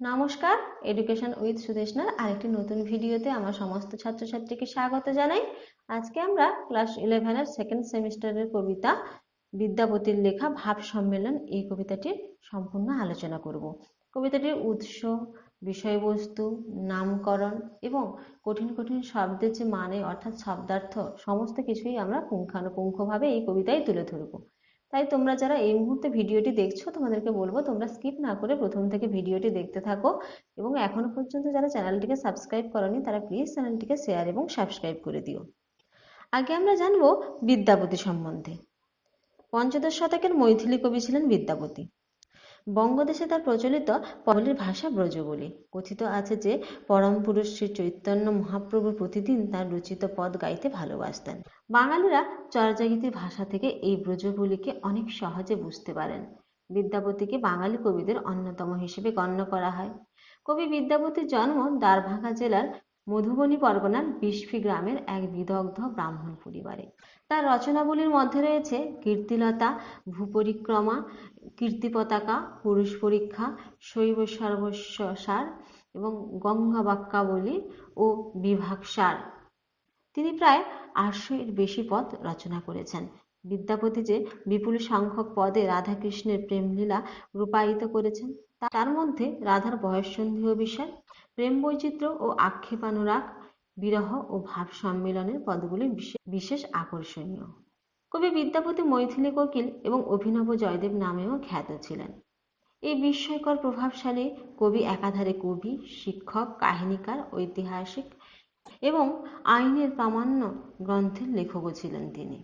নমস্কার education with সুদেশনার আরেকটি নতুন ভিডিওতে আমার সমস্ত ছাত্রছাত্রীকে স্বাগত জানাই। আজকে আমরা ক্লাস ইলেভেনের সেকেন্ড সেমিস্টারের কবিতা, বিদ্যাপতির লেখা ভাব সম্মেলন এই কবিতাটির সম্পূর্ণ আলোচনা করব। কবিতাটির উৎস, বিষয়বস্তু, নামকরণ এবং কঠিন কঠিন শব্দের যে মানে অর্থাৎ শব্দার্থ, সমস্ত কিছুই আমরা পুঙ্খানুপুঙ্খভাবে এই কবিতায় তুলে ধরবো। তাই তোমরা যারা এই মুহূর্তে ভিডিওটি দেখছ, তোমাদেরকে বলব তোমরা স্কিপ না করে প্রথম থেকে ভিডিওটি দেখতে থাকো। এবং এখনও পর্যন্ত যারা চ্যানেলটিকে সাবস্ক্রাইব করনি, তারা প্লিজ চ্যানেলটিকে শেয়ার এবং সাবস্ক্রাইব করে দিও। আগে আমরা জানব বিদ্যাপতি সম্বন্ধে। পঞ্চদশ শতকের মৈথিলি কবি ছিলেন বিদ্যাপতি বঙ্গদেশে তার প্রচলিত পবলির ভাষা ব্রজবলি। কথিত আছে যে, পরম পুরুষ শ্রী চৈতন্য মহাপ্রভু প্রতিদিন তার রচিত পদ গাইতে ভালোবাসতেন। বাঙালিরা চর্যাগীতির ভাষা থেকে এই ব্রজবলিকে অনেক সহজে বুঝতে পারেন। বিদ্যাপতিকে বাঙালি কবিদের অন্যতম হিসেবে গণ্য করা হয়। কবি বিদ্যাপতির জন্ম দ্বারভাঙা জেলার মধুবনী পরগনার বিশফি গ্রামের এক বিদগ্ধ ব্রাহ্মণ পরিবারে। তার রচনাবলীর মধ্যে রয়েছে কীর্তিলতা, ভূপরিক্রমা কীর্তি পতাকা পুরুষ পরীক্ষা, শৈব সর্বস্ব সার এবং গঙ্গা বাক্যাবলী ও বিভাগ সার। তিনি প্রায় আটশো এর বেশি পদ রচনা করেছেন। বিদ্যাপতি যে বিপুল সংখ্যক পদে রাধাকৃষ্ণের প্রেমলীলা রূপায়িত করেছেন তার মধ্যে রাধার বয়ঃসন্ধিও বিষয় প্রেম বৈচিত্র্য ও আক্ষেপানুরাগ, বিরহ ও ভাব সম্মেলনের পদগুলি বিশেষ আকর্ষণীয়। কবি বিদ্যাপতি মৈথিলী কোকিল এবং অভিনব জয়দেব নামেও খ্যাত ছিলেন। এই বিস্ময়কর প্রভাবশালী কবি একাধারে কবি, শিক্ষক, কাহিনীকার, ঐতিহাসিক এবং আইনের প্রামাণ্য গ্রন্থের লেখকও ছিলেন তিনি।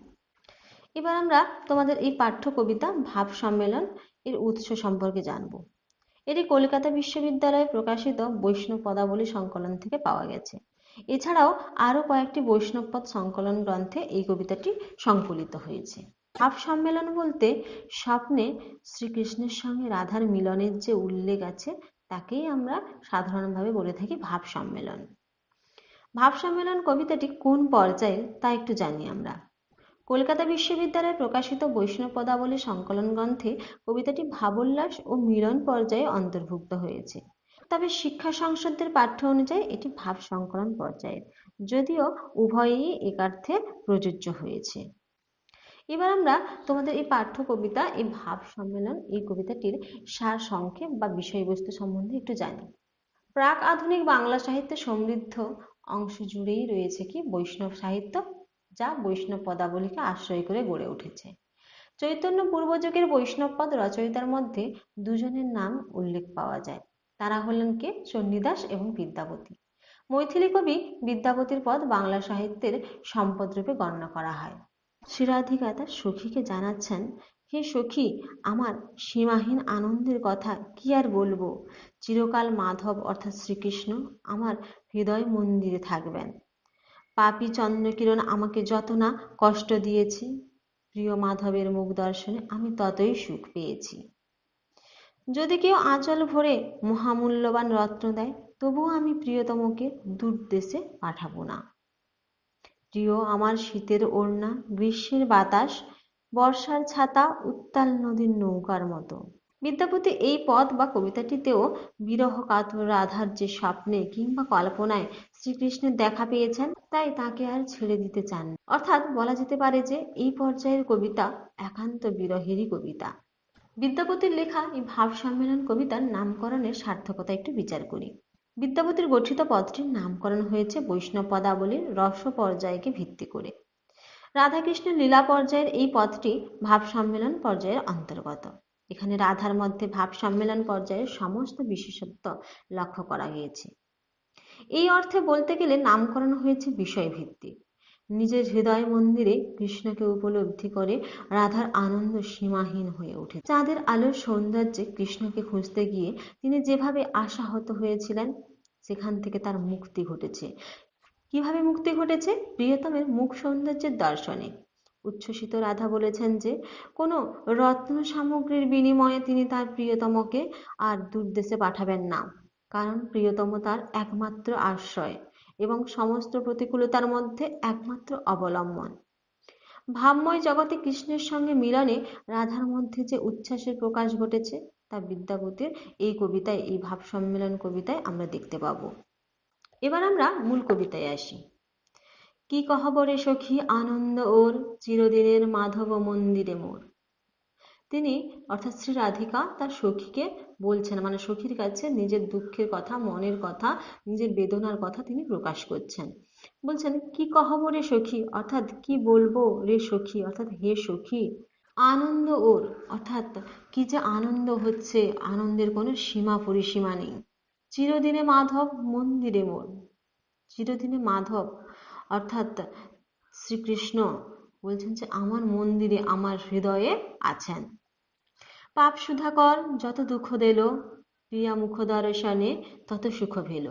এবার আমরা তোমাদের এই পাঠ্য কবিতা ভাব সম্মেলন এর উৎস সম্পর্কে জানব। এটি কলকাতা বিশ্ববিদ্যালয়ে প্রকাশিত বৈষ্ণব পদাবলী সংকলন থেকে পাওয়া গেছে। এছাড়াও আরও কয়েকটি বৈষ্ণবপদ সংকলন গ্রন্থে এই কবিতাটি সংকলিত হয়েছে। ভাব সম্মেলন বলতে স্বপ্নে শ্রীকৃষ্ণের সঙ্গে রাধার মিলনের যে উল্লেখ আছে, তাকেই আমরা সাধারণভাবে বলে থাকি ভাব সম্মেলন। ভাব সম্মেলন কবিতাটি কোন পর্যায়ে, তা একটু জানি আমরা। কলকাতা বিশ্ববিদ্যালয়ে প্রকাশিত বৈষ্ণব পদাবলী সংকলন গ্রন্থে কবিতাটি ভাবোল্লাস ও মিলন পর্যায়ে অন্তর্ভুক্ত হয়েছে। তবে শিক্ষা সংসদের পাঠ্য অনুযায়ী এটি ভাব সংকলন পর্যায়ের, যদিও উভয়ই একার্থে প্রযোজ্য হয়েছে। এবার আমরা তোমাদের এই পাঠ্য কবিতা, এই ভাব সম্মেলন, এই কবিতাটির সার সংক্ষেপ বা বিষয়বস্তু সম্বন্ধে একটু জানি। প্রাক আধুনিক বাংলা সাহিত্যে সমৃদ্ধ অংশ জুড়েই রয়েছে কি বৈষ্ণব সাহিত্য? যা বৈষ্ণব পদাবলীকে আশ্রয় করে গড়ে উঠেছে। চৈতন্য পূর্বযুগের বৈষ্ণব পদ রচয়িতার মধ্যে দুজনের নাম উল্লেখ পাওয়া যায়। তারা হলেন কে? চণ্ডীদাস এবং বিদ্যাপতি মৈথিলী কবি বিদ্যাপতির পদ বাংলা সাহিত্যের সম্পদ রূপে গণ্য করা হয়। শ্রীরাধিকা তার সখীকে জানাচ্ছেন, হে সখী, আমার সীমাহীন আনন্দের কথা কি আর বলব? চিরকাল মাধব অর্থাৎ শ্রীকৃষ্ণ আমার হৃদয় মন্দিরে থাকবেন। পাপি চন্দ্রকিরণ আমাকে যত না কষ্ট দিয়েছে, প্রিয় মাধবের মুখ দর্শনে আমি ততই সুখ পেয়েছি। যদি কেউ আঁচল ভরে মহামূল্যবান রত্ন দেয়, তবুও আমি প্রিয়তমকে দূর দেশে পাঠাবো না। প্রিয়, আমার শীতের ওড়না, গ্রীষ্মের বাতাস, বর্ষার ছাতা, উত্তাল নদীর নৌকার মতো। বিদ্যাপতি এই পদ বা কবিতাটিতেও বিরহ কাতর রাধার যে স্বপ্নে কিংবা কল্পনায় শ্রীকৃষ্ণের দেখা পেয়েছেন, তাই তাকে আর ছেড়ে দিতে চান অর্থাৎ বলা যেতে পারে যে এই পর্যায়ের কবিতা একান্ত বিরহেরই কবিতা। বিদ্যাপতির লেখা এই ভাব সম্মেলন কবিতার নামকরণের সার্থকতা একটু বিচার করি। বিদ্যাপতির গঠিত পদটির নামকরণ হয়েছে বৈষ্ণব পদাবলীর রস পর্যায়কে ভিত্তি করে। রাধাকৃষ্ণের লীলা পর্যায়ের এই পদটি ভাব সম্মেলন পর্যায়ের অন্তর্গত। এখানে রাধার মধ্যে ভাব সম্মেলন পর্যায়ের সমস্ত বিশেষত্ব লক্ষ্য করা গিয়েছে। এই অর্থে বলতে গেলে নামকরণ হয়েছে বিষয়ভিত্তিক। নিজের হৃদয় মন্দিরে কৃষ্ণকে উপলব্ধি করে রাধার আনন্দ সীমাহীন হয়ে ওঠে চাঁদের আলোর সৌন্দর্যে কৃষ্ণকে খুঁজতে গিয়ে তিনি যেভাবে আশাহত হয়েছিলেন, সেখান থেকে তার মুক্তি ঘটেছে। কীভাবে মুক্তি ঘটেছে? প্রিয়তমের মুখ সৌন্দর্যের দর্শনে। উচ্ছ্বসিত রাধা বলেছেন যে, কোনো রত্ন সামগ্রীর বিনিময়ে তিনি তার প্রিয়তমকে আর দূরদেশে পাঠাবেন না, কারণ প্রিয়তম তার একমাত্র আশ্রয় এবং সমস্ত প্রতিকূলতার মধ্যে একমাত্র অবলম্বন। ভাবময় জগতে কৃষ্ণের সঙ্গে মিলনে রাধার মধ্যে যে উচ্ছ্বাসের প্রকাশ ঘটেছে, তা বিদ্যাপতির এই কবিতায়, এই ভাব সম্মেলন কবিতায় আমরা দেখতে পাবো। এবার আমরা মূল কবিতায় আসি। কি কহবরে সখী আনন্দ ওর, চিরদিনের মাধব মন্দিরে মোর? তিনি, অর্থাৎ শ্রী রাধিকা, তার সখীকে বলছেন মানে সখীর কাছে নিজের দুঃখের কথা, মনের কথা, নিজের বেদনার কথা তিনি প্রকাশ করছেন। বলছেন, কি কহব রে সখী? অর্থাৎ কি বলব রে সখী? অর্থাৎ হে সখী, আনন্দ ওর, অর্থাৎ কি যে আনন্দ হচ্ছে, আনন্দের কোনো সীমা পরিসীমা নেই। চিরদিনে মাধব মন্দিরে মোর, চিরদিনে মাধব অর্থাৎ শ্রীকৃষ্ণ বলছেন যে আমার মন্দিরে আমার হৃদয়ে আছেন। পাপ সুধাকর যত দুঃখ দিল, প্রিয়া মুখ দর্শনে তত সুখ ভেল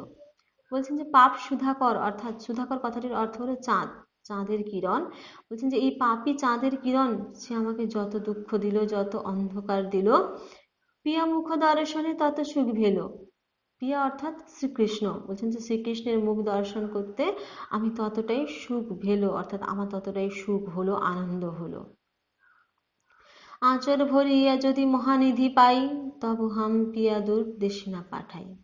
বলছেন যে পাপ সুধাকর অর্থাৎ সুধাকর কথাটির অর্থ হলো চাঁদ, চাঁদের কিরণ। বলছেন যে এই পাপি চাঁদের কিরণ, সে আমাকে যত দুঃখ দিল, যত অন্ধকার দিল, প্রিয়া মুখ দর্শনে তত সুখ ভেল প্রিয়া অর্থাৎ শ্রীকৃষ্ণ। বলছেন যে শ্রীকৃষ্ণের মুখ দর্শন করতে আমি ততটাই সুখ ভেলো, অর্থাৎ আমার ততটাই সুখ হলো, আনন্দ হলো। আঁচল ভরিয়া যদি মহানিধি পাই, তব হাম পিয়া দূর দেশে না পাঠাই।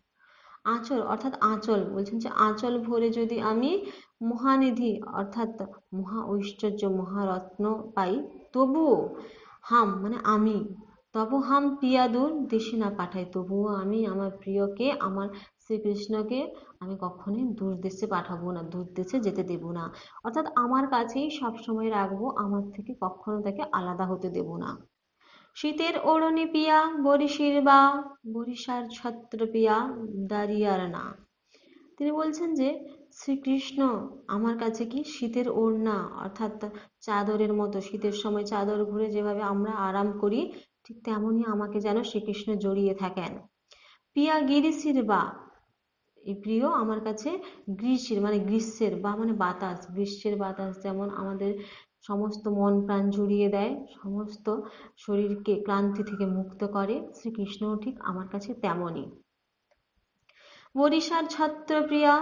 আঁচল, অর্থাৎ আঁচল, বলছেন যে আঁচল ভরে যদি আমি মহানিধি, অর্থাৎ মহা ঐশ্বর্য মহারত্ন পাই, তবুও হাম মানে আমি তবু হাম পিয়া দূর, দেশে না পাঠাই। তবুও আমি আমার প্রিয়কে, আমার শ্রীকৃষ্ণকে, আমি কখনোই দূর দেশে পাঠাবো না, দূর দেশে যেতে দেব না। অর্থাৎ আমার কাছেই সবসময় রাখব, আমার থেকে কখনো তাকে আলাদা হতে দেব না। শীতের ওড়নি পিয়া, বরিশির বা, বরিশার ছত্র পিয়া দাঁড়িয়ার না। তিনি বলছেন যে, শ্রীকৃষ্ণ, আমার কাছে কি শীতের ওড়না, অর্থাৎ চাদরের মতো, শীতের সময় চাদর ঘুরে যেভাবে আমরা আরাম করি ঠিক তেমনই আমাকে যেন শ্রীকৃষ্ণ জড়িয়ে থাকেন। পিয়া গিরিশির বা প্রিয় আমার কাছে গ্রীষ্মের মানে গ্রীষ্মের বা মানে বাতাস, গ্রীষ্মের বাতাস যেমন আমাদের সমস্ত মন প্রাণ জুড়িয়ে দেয়, সমস্ত শরীরকে ক্লান্তি থেকে মুক্ত করে, শ্রীকৃষ্ণও ঠিক আমার কাছে তেমনই। বরিশার ছত্রপ্রিয়া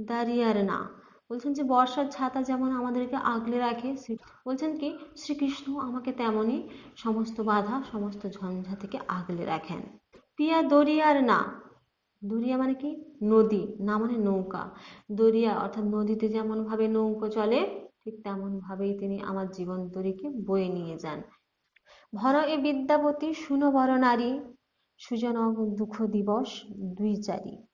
দাঁড়িয়ার না। বলছেন যে, বর্ষার ছাতা যেমন আমাদেরকে আগলে রাখে বলছেন কি, শ্রীকৃষ্ণ আমাকে তেমনই সমস্ত বাধা, সমস্ত ঝঞ্ঝা থেকে আগলে রাখেন। পিয়া দরিয়ার না, দরিয়া মানে কি? নদী, না মানে নৌকা। দরিয়া অর্থাৎ নদীতে যেমন ভাবে নৌকো চলে, ঠিক তেমন ভাবেই তিনি আমার জীবন তরীকে বয়ে নিয়ে যান। ভর এ বিদ্যাপতি, শুনো বড় নারী সুজন দুঃখ দিবস দুই চারি।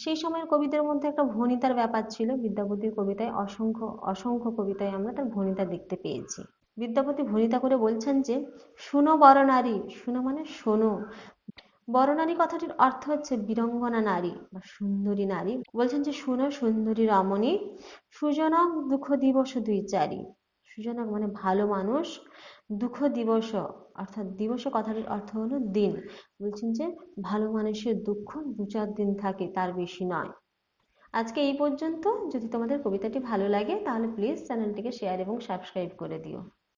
সেই সময়ের কবিদের মধ্যে একটা ভনিতার ব্যাপার ছিল। বিদ্যাপতির কবিতায় অসংখ্য অসংখ্য কবিতায় আমরা তার ভনিতা দেখতে পেয়েছি। বিদ্যাপতি ভনিতা করে বলছেন যে, শুনো বড় নারী শুনো মানে শোনো। বরনারী কথাটির অর্থ হচ্ছে বীরঙ্গনা নারী বা সুন্দরী নারী। বলছেন যে, শুনো সুন্দরী রমণী, সুজনক দুঃখ দিবস দুই চারি। সুজনক মানে ভালো মানুষ দুঃখ দিবস, অর্থাৎ দিবস কথাটির অর্থ হলো দিন। বলছেন যে, ভালো মানুষের দুঃখ দু চার দিন থাকে, তার বেশি নয়। আজকে এই পর্যন্ত। যদি তোমাদের কবিতাটি ভালো লাগে, তাহলে প্লিজ চ্যানেলটিকে শেয়ার এবং সাবস্ক্রাইব করে দিও।